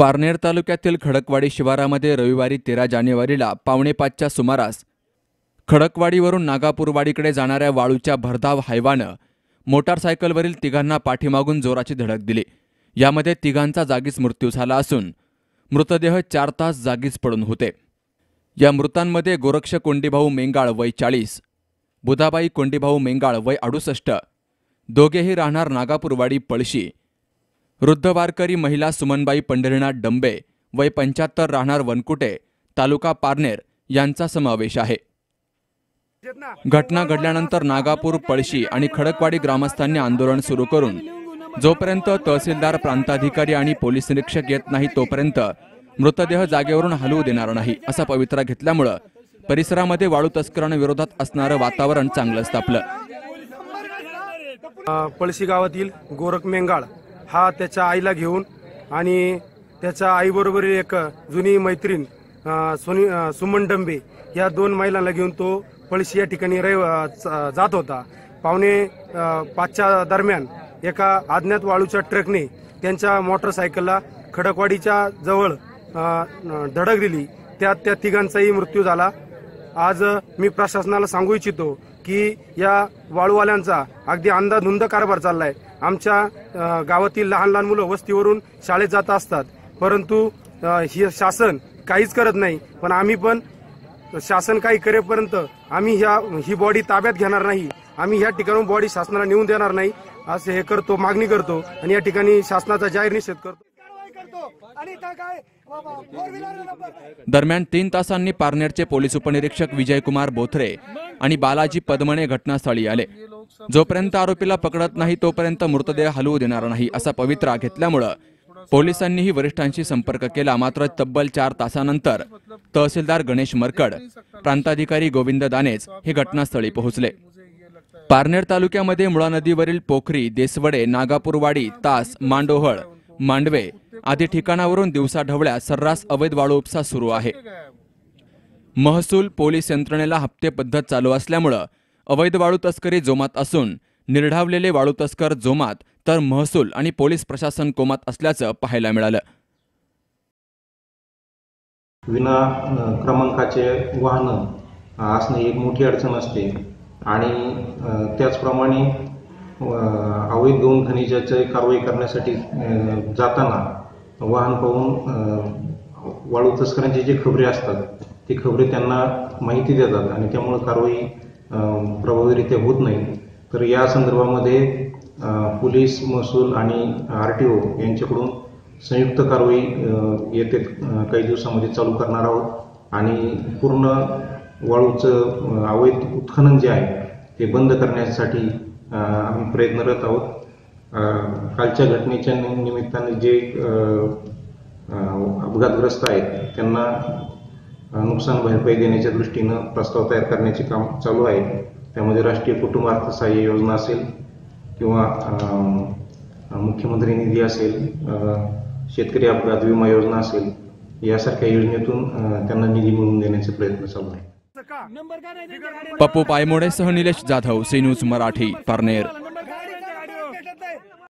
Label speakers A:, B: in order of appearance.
A: पारनेर तालुक्यातील खडकवाडी शिवारामध्ये रविवारी तेरा जानेवारीला पावणेपाचच्या सुमारास खडकवाडीवरून नागापूरवाडीकडे जाणाऱ्या वाळूच्या भरधाव हायवानं मोटारसायकलवरील तिघांना पाठीमागून जोराची धडक दिली. यामध्ये तिघांचा जागीच मृत्यू झाला असून मृतदेह चार तास जागीच पडून होते. या मृतांमध्ये गोरक्ष कोंडीभाऊ मेंगाळ वय चाळीस बुधाबाई कोंडीभाऊ मेंगाळ वय अडुसष्ट दोघेही राहणार नागापूरवाडी पळशी वृद्ध वारकरी महिला सुमनबाई पंढरीनाथ डंबे वय पंच्याहत्तर राहणार वनकुटे तालुका पारनेर यांचा समावेश आहे. घटना घडल्यानंतर नागापूर पळशी आणि खडकवाडी ग्रामस्थांनी आंदोलन सुरू करून जोपर्यंत तहसीलदार प्रांताधिकारी आणि पोलीस निरीक्षक येत नाही तोपर्यंत मृतदेह जागेवरून हलवू देणार नाही असा पवित्रा घेतल्यामुळं परिसरामध्ये वाळू तस्करांविरोधात असणारं वातावरण चांगलंच तापलं
B: पळशी गावातील गोरख मेंगाळ हा त्याच्या आईला घेऊन आणि त्याच्या आईबरोबर एक जुनी मैत्रीण सोनी सुमन डंबे या दोन महिलांना घेऊन तो पळशी या ठिकाणी रहिव च- जात होता. पावणे पाचच्या दरम्यान एका अज्ञात वाळूच्या ट्रकने त्यांच्या मोटरसायकलला खडकवाडीच्या जवळ धडक दिली. त्यात त्या तिघांचाही मृत्यू झाला. आज मी प्रशासनाला सांगू इच्छितो की या वाळूवाल्यांचा अगदी अंधाधुंद कारभार चाललाय. आमच्या गावातील लहान लहान मुलं वस्तीवरून शाळेत जात असतात. परंतु हे शासन काहीच करत नाही. पण आम्ही पण शासन काही करेपर्यंत आम्ही ह्या ही बॉडी ताब्यात घेणार नाही. आम्ही ह्या ठिकाणून बॉडी शासनाला नेऊन देणार नाही. असे हे करतो मागणी करतो आणि या ठिकाणी शासनाचा जाहीर निषेध करतो.
C: कारवाई करतो. आणि त्या काय फोर व्हीलर नंबर
A: दरम्यान तीन तासांनी पारनेरचे पोलीस उपनिरीक्षक विजयकुमार बोथरे आणि बालाजी पदमणे घटनास्थळी आले. जोपर्यंत आरोपीला पकडत नाही तोपर्यंत मृतदेह हलवू देणार नाही असा पवित्रा घेतल्यामुळं पोलिसांनीही वरिष्ठांशी संपर्क केला. मात्र तब्बल चार तासानंतर तहसीलदार गणेश मरकड प्रांताधिकारी गोविंद दानेज हे घटनास्थळी पोहोचले. पारनेर तालुक्यामध्ये मुळा नदीवरील पोखरी देसवडे नागापूरवाडी तास मांडोहळ मांडवे आदी ठिकाणावरून दिवसाढवळ्या सर्रास अवैध वाळू उपसा सुरू आहे. महसूल पोलीस यंत्रणेला हप्ते पद्धत चालू असल्यामुळं अवैध वाळू तस्करी जोमात असून निर्ढावलेले वाळू तस्कर जोमात तर महसूल आणि पोलीस प्रशासन कोमात असल्याचं पाहायला मिळालं.
D: विना क्रमांकाचे वाहनं असणे एक मोठी अडचण असते. आणि त्याचप्रमाणे अवैध गौण खनिजाची कारवाई करण्यासाठी जाताना वाहन पाहून वाळू तस्करांची जे खबरे असतात ते खबरे त्यांना माहिती देतात आणि त्यामुळं कारवाई प्रभावीरित्या होत नाही. तर या संदर्भामध्ये पोलीस महसूल आणि आर टी ओ यांच्याकडून संयुक्त कारवाई येते काही दिवसामध्ये चालू करणार आहोत. आणि पूर्ण वाळूचं अवैध उत्खनन जे आहे ते बंद करण्यासाठी आम्ही प्रयत्नरत आहोत. कालच्या घटनेच्या निमित्ताने जे अपघातग्रस्त आहेत. त्यांना नुकसान भरपाई देण्याच्या दृष्टीनं प्रस्ताव तयार करण्याचे काम चालू आहे. त्यामध्ये राष्ट्रीय कुटुंब अर्थसहाय्य योजना असेल किंवा मुख्यमंत्री निधी असेल शेतकरी अपघात विमा योजना असेल यासारख्या योजनेतून त्यांना निधी मिळवून देण्याचे प्रयत्न चालू आहे?
A: पप्पू पायमोडेसह निलेश जाधव सी न्यूज मराठी पारनेर.